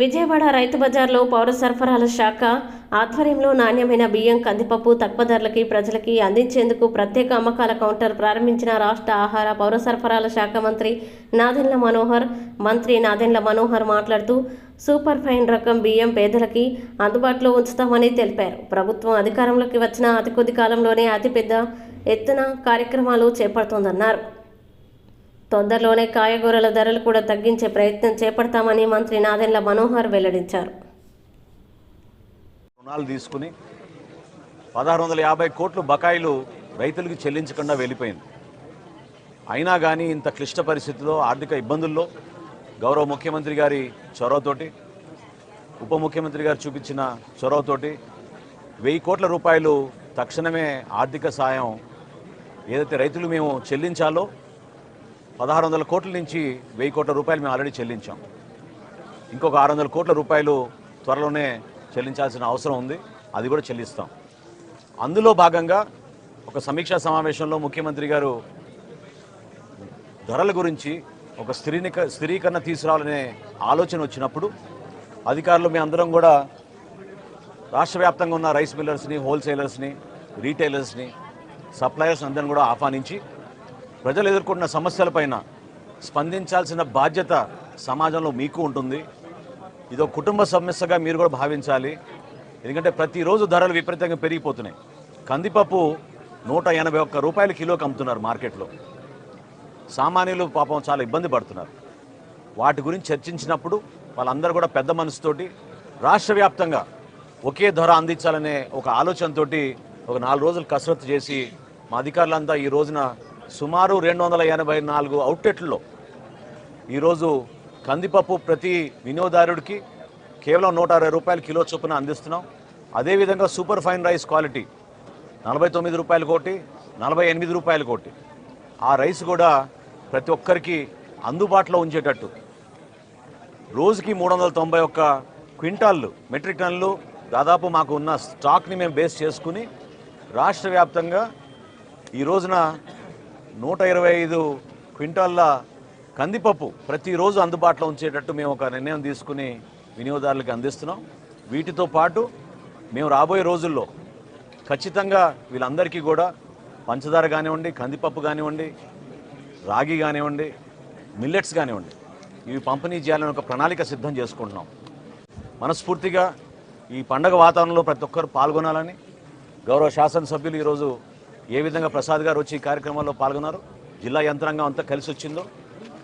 విజయవాడ రైతు బజార్లో పౌర సరఫరాల శాఖ ఆధ్వర్యంలో నాణ్యమైన బియ్యం కందిపప్పు తక్కువ ధరలకి ప్రజలకి అందించేందుకు ప్రత్యేక అమ్మకాల కౌంటర్ ప్రారంభించిన రాష్ట్ర ఆహార పౌర సరఫరాల శాఖ మంత్రి నాదెండ్ల మనోహర్ మంత్రి నాదెండ్ల మనోహర్ మాట్లాడుతూ సూపర్ ఫైన్ రకం బియ్యం పేదలకి అందుబాటులో ఉంచుతామని తెలిపారు. ప్రభుత్వం అధికారంలోకి వచ్చిన అతి కొద్ది కాలంలోనే అతిపెద్ద ఎత్తున కార్యక్రమాలు చేపడుతోందన్నారు. తొందరలోనే కాయగూరల ధరలు కూడా తగ్గించే ప్రయత్నం చేపడతామని మంత్రి నాదెండ్ల మనోహర్ వెల్లడించారు. రుణాలు తీసుకుని పదహారు వందల యాభై కోట్లు బకాయిలు రైతులకు చెల్లించకుండా వెళ్ళిపోయింది. అయినా కానీ ఇంత క్లిష్ట పరిస్థితిలో ఆర్థిక ఇబ్బందుల్లో గౌరవ ముఖ్యమంత్రి గారి చొరవతోటి ఉప ముఖ్యమంత్రి గారు చూపించిన చొరవతోటి వెయ్యి కోట్ల రూపాయలు తక్షణమే ఆర్థిక సాయం ఏదైతే రైతులు మేము చెల్లించాలో పదహారు వందల కోట్ల నుంచి వెయ్యి కోట్ల రూపాయలు మేము ఆల్రెడీ చెల్లించాం. ఇంకొక ఆరు వందల కోట్ల రూపాయలు త్వరలోనే చెల్లించాల్సిన అవసరం ఉంది. అది కూడా చెల్లిస్తాం. అందులో భాగంగా ఒక సమీక్షా సమావేశంలో ముఖ్యమంత్రి గారు ధరల గురించి ఒక స్థిరీనిక స్థిరీకరణ తీసుకురావాలనే ఆలోచన వచ్చినప్పుడు అధికారులు మీ అందరం కూడా రాష్ట్ర వ్యాప్తంగా ఉన్న రైస్ మిల్లర్స్ని హోల్సేలర్స్ని రీటైలర్స్ని సప్లయర్స్ అందరిని కూడా ఆహ్వానించి ప్రజలు ఎదుర్కొంటున్న సమస్యలపైన స్పందించాల్సిన బాధ్యత సమాజంలో మీకు ఉంటుంది. ఇదో కుటుంబ సమస్యగా మీరు కూడా భావించాలి. ఎందుకంటే ప్రతిరోజు ధరలు విపరీతంగా పెరిగిపోతున్నాయి. కందిపప్పు నూట ఎనభై ఒక్క రూపాయల కిలోకి అమ్ముతున్నారు మార్కెట్లో. సామాన్యులు పాపం చాలా ఇబ్బంది పడుతున్నారు. వాటి గురించి చర్చించినప్పుడు వాళ్ళందరూ కూడా పెద్ద మనసుతోటి రాష్ట్ర వ్యాప్తంగా ఒకే ధర అందించాలనే ఒక ఆలోచనతోటి ఒక నాలుగు రోజులు కసరత్తు చేసి మా అధికారులంతా ఈ రోజున సుమారు రెండు వందల ఎనభై నాలుగు అవుట్లెట్లలో ఈరోజు కందిపప్పు ప్రతి వినియోగదారుడికి కేవలం నూట అరవై రూపాయల కిలో చొప్పున అందిస్తున్నాం. అదేవిధంగా సూపర్ ఫైన్ రైస్ క్వాలిటీ నలభై తొమ్మిది రూపాయల కోటి నలభై ఎనిమిది రూపాయల కోటి. ఆ రైస్ కూడా ప్రతి ఒక్కరికి అందుబాటులో ఉంచేటట్టు. రోజుకి మూడు వందల తొంభై ఒక్క క్వింటాళ్ళు మెట్రిక్ టన్నులు దాదాపు మాకు ఉన్న స్టాక్ని మేము బేస్ చేసుకుని రాష్ట్ర వ్యాప్తంగా ఈ రోజున నూట ఇరవై ఐదు క్వింటాళ్ళ కందిపప్పు ప్రతిరోజు అందుబాటులో ఉంచేటట్టు మేము ఒక నిర్ణయం తీసుకుని వినియోగదారులకు అందిస్తున్నాం. వీటితో పాటు మేము రాబోయే రోజుల్లో ఖచ్చితంగా వీళ్ళందరికీ కూడా పంచదార కానివ్వండి కందిపప్పు కానివ్వండి రాగి కానివ్వండి మిల్లెట్స్ కానివ్వండి ఇవి పంపిణీ చేయాలని ఒక ప్రణాళిక సిద్ధం చేసుకుంటున్నాం. మనస్ఫూర్తిగా ఈ పండగ వాతావరణంలో ప్రతి ఒక్కరు పాల్గొనాలని గౌరవ శాసనసభ్యులు ఈరోజు ఏ విధంగా ప్రసాద్ గారు వచ్చి ఈ కార్యక్రమంలో పాల్గొన్నారు? జిల్లా యంత్రాంగం అంతా కలిసి వచ్చిందో?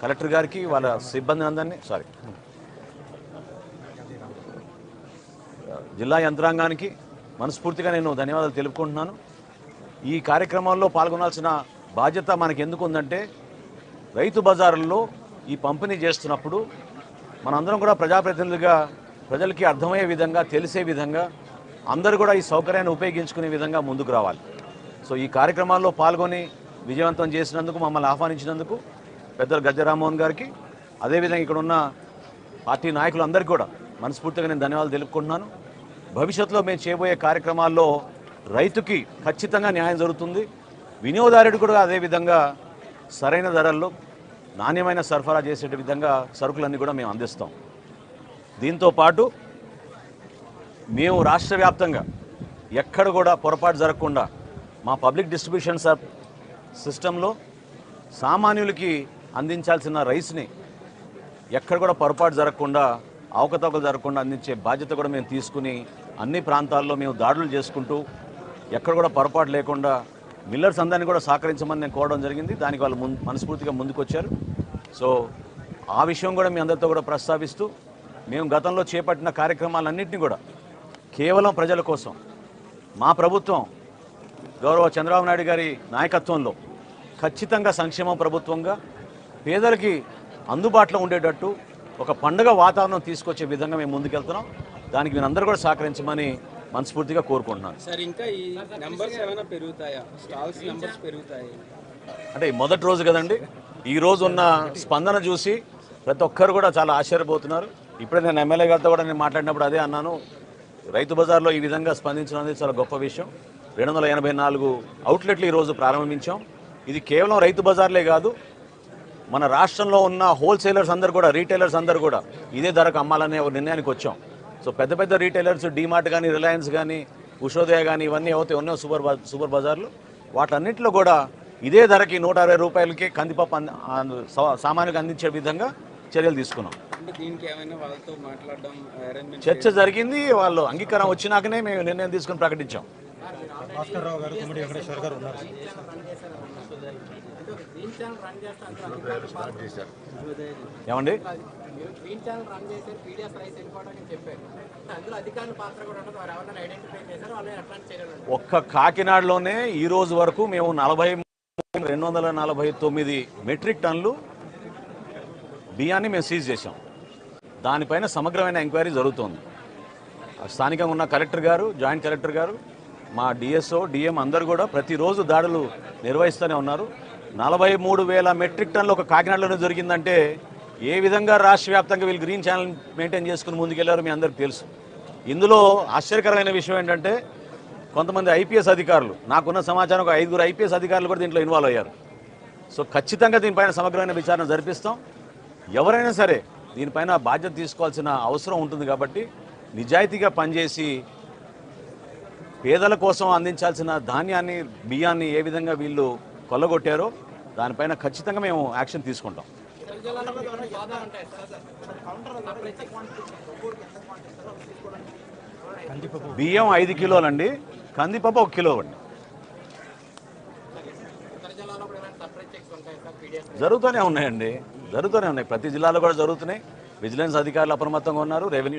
కలెక్టర్ గారికి వాళ్ళ సిబ్బంది అందరినీ సారీ జిల్లా యంత్రాంగానికి మనస్ఫూర్తిగా నేను ధన్యవాదాలు తెలుపుకుంటున్నాను. ఈ కార్యక్రమాల్లో పాల్గొనాల్సిన బాధ్యత మనకి ఎందుకు ఉందంటే రైతు బజారుల్లో ఈ పంపిణీ చేస్తున్నప్పుడు మనందరం కూడా ప్రజాప్రతినిధులుగా ప్రజలకి అర్థమయ్యే విధంగా తెలిసే విధంగా అందరూ కూడా ఈ సౌకర్యాన్ని ఉపయోగించుకునే విధంగా ముందుకు రావాలి. సో ఈ కార్యక్రమాల్లో పాల్గొని విజయవంతం చేసినందుకు మమ్మల్ని ఆహ్వానించినందుకు పెద్దలు గద్దె గారికి అదేవిధంగా ఇక్కడ ఉన్న పార్టీ నాయకులందరికీ కూడా మనస్ఫూర్తిగా నేను ధన్యవాదాలు తెలుపుకుంటున్నాను. భవిష్యత్తులో మేము చేయబోయే కార్యక్రమాల్లో రైతుకి ఖచ్చితంగా న్యాయం జరుగుతుంది. వినియోగదారుడు కూడా అదేవిధంగా సరైన ధరల్లో నాణ్యమైన సరఫరా చేసే విధంగా సరుకులన్నీ కూడా మేము అందిస్తాం. దీంతో పాటు మేము రాష్ట్ర వ్యాప్తంగా ఎక్కడ కూడా పొరపాటు జరగకుండా మా పబ్లిక్ డిస్ట్రిబ్యూషన్ సబ్ సిస్టంలో సామాన్యులకి అందించాల్సిన రైస్ని ఎక్కడ కూడా పొరపాటు జరగకుండా అవకతవకలు జరగకుండా అందించే బాధ్యత కూడా మేము తీసుకుని అన్ని ప్రాంతాల్లో మేము దాడులు చేసుకుంటూ ఎక్కడ కూడా పొరపాటు లేకుండా మిల్లర్స్ అందరినీ కూడా సహకరించమని నేను కోరడం జరిగింది. దానికి వాళ్ళు ముందు మనస్ఫూర్తిగా ముందుకొచ్చారు. సో ఆ విషయం కూడా మీ అందరితో కూడా ప్రస్తావిస్తూ మేము గతంలో చేపట్టిన కార్యక్రమాలన్నింటినీ కూడా కేవలం ప్రజల కోసం మా ప్రభుత్వం గౌరవ చంద్రబాబు నాయుడు గారి నాయకత్వంలో ఖచ్చితంగా సంక్షేమ ప్రభుత్వంగా పేదలకి అందుబాటులో ఉండేటట్టు ఒక పండుగ వాతావరణం తీసుకొచ్చే విధంగా మేము ముందుకెళ్తున్నాం. దానికి మీరు అందరూ కూడా సహకరించమని మనస్ఫూర్తిగా కోరుకుంటున్నాను. సార్ ఇంకా ఈ నెంబర్స్ ఏమైనా పెరుగుతాయా? స్టాల్స్ నెంబర్స్ పెరుగుతాయి. అంటే మొదటి రోజు కదండి ఈ రోజు ఉన్న స్పందన చూసి ప్రతి ఒక్కరు కూడా చాలా ఆశ్చర్యపోతున్నారు. ఇప్పుడే నేను ఎమ్మెల్యే గారితో కూడా నేను మాట్లాడినప్పుడు అదే అన్నాను. రైతు బజార్లో ఈ విధంగా స్పందించడం అనేది చాలా గొప్ప విషయం. రెండు వందల ఎనభై నాలుగు అవుట్లెట్లు ఈరోజు ప్రారంభించాం. ఇది కేవలం రైతు బజార్లే కాదు మన రాష్ట్రంలో ఉన్న హోల్సేలర్స్ అందరు కూడా రీటైలర్స్ అందరు కూడా ఇదే ధరకు అమ్మాలనే ఒక నిర్ణయానికి వచ్చాం. సో పెద్ద పెద్ద రీటైలర్స్ డీమార్ట్ కానీ రిలయన్స్ కానీ ఉషోదయ కానీ ఇవన్నీ ఏవైతే ఉన్నాయో సూపర్ బా సూపర్ బజార్లు వాటన్నిటిలో కూడా ఇదే ధరకి నూట అరవై రూపాయలకి కందిపప్పు సామాన్యులకు అందించే విధంగా చర్యలు తీసుకున్నాం. చర్చ జరిగింది వాళ్ళు అంగీకారం వచ్చినాకనే మేము నిర్ణయం తీసుకుని ప్రకటించాం. భాస్కర్ రావు గారు కుమ్మడి వెంకటేశ్వర గారు ఉన్నారు. ఏమండి? గ్రీన్ ఛానల్ రన్ చేశారు రైస్ వెళ్ళిపోవడానికి చెప్పారు అందులో అధికారుల పాత్ర కూడా ఉండదు వారు ఎవరైనా ఐడెంటిఫై చేశారు వాళ్ళని అట్లాంటి ఒక్క కాకినాడలోనే ఈ రోజు వరకు మేము నలభై రెండు వందల నలభై తొమ్మిది మెట్రిక్ టన్నులు బియ్యాన్ని మేము సీజ్ చేశాం. దానిపైన సమగ్రమైన ఎంక్వైరీ జరుగుతోంది. స్థానికంగా ఉన్న కలెక్టర్ గారు జాయింట్ కలెక్టర్ గారు మా డిఎస్ఓ డిఎం అందరూ కూడా ప్రతిరోజు దాడులు నిర్వహిస్తూనే ఉన్నారు. నలభై మూడు వేల మెట్రిక్ టన్నులు ఒక కాకినాడలోనే దొరికిందంటే ఏ విధంగా రాష్ట్ర వ్యాప్తంగా వీళ్ళు గ్రీన్ ఛానల్ మెయింటైన్ చేసుకుని ముందుకెళ్ళారో మీ అందరికీ తెలుసు. ఇందులో ఆశ్చర్యకరమైన విషయం ఏంటంటే కొంతమంది ఐపీఎస్ అధికారులు నాకున్న సమాచారం ఒక ఐదుగురు ఐపీఎస్ అధికారులు కూడా దీంట్లో ఇన్వాల్వ్ అయ్యారు. సో ఖచ్చితంగా దీనిపైన సమగ్రమైన విచారణ జరిపిస్తాం. ఎవరైనా సరే దీనిపైన బాధ్యత తీసుకోవాల్సిన అవసరం ఉంటుంది కాబట్టి నిజాయితీగా పనిచేసి పేదల కోసం అందించాల్సిన ధాన్యాన్ని బియ్యాన్ని ఏ విధంగా వీళ్ళు కొల్లగొట్టారో దానిపైన ఖచ్చితంగా మేము యాక్షన్ తీసుకుంటాం. బియ్యం ఐదు కిలోలండి కందిపప్పు ఒక కిలో అండి. జరుగుతూనే ఉన్నాయండి జరుగుతూనే ఉన్నాయి. ప్రతి జిల్లాలో కూడా జరుగుతున్నాయి. విజిలెన్స్ అధికారులు అప్రమత్తంగా ఉన్నారు రెవెన్యూ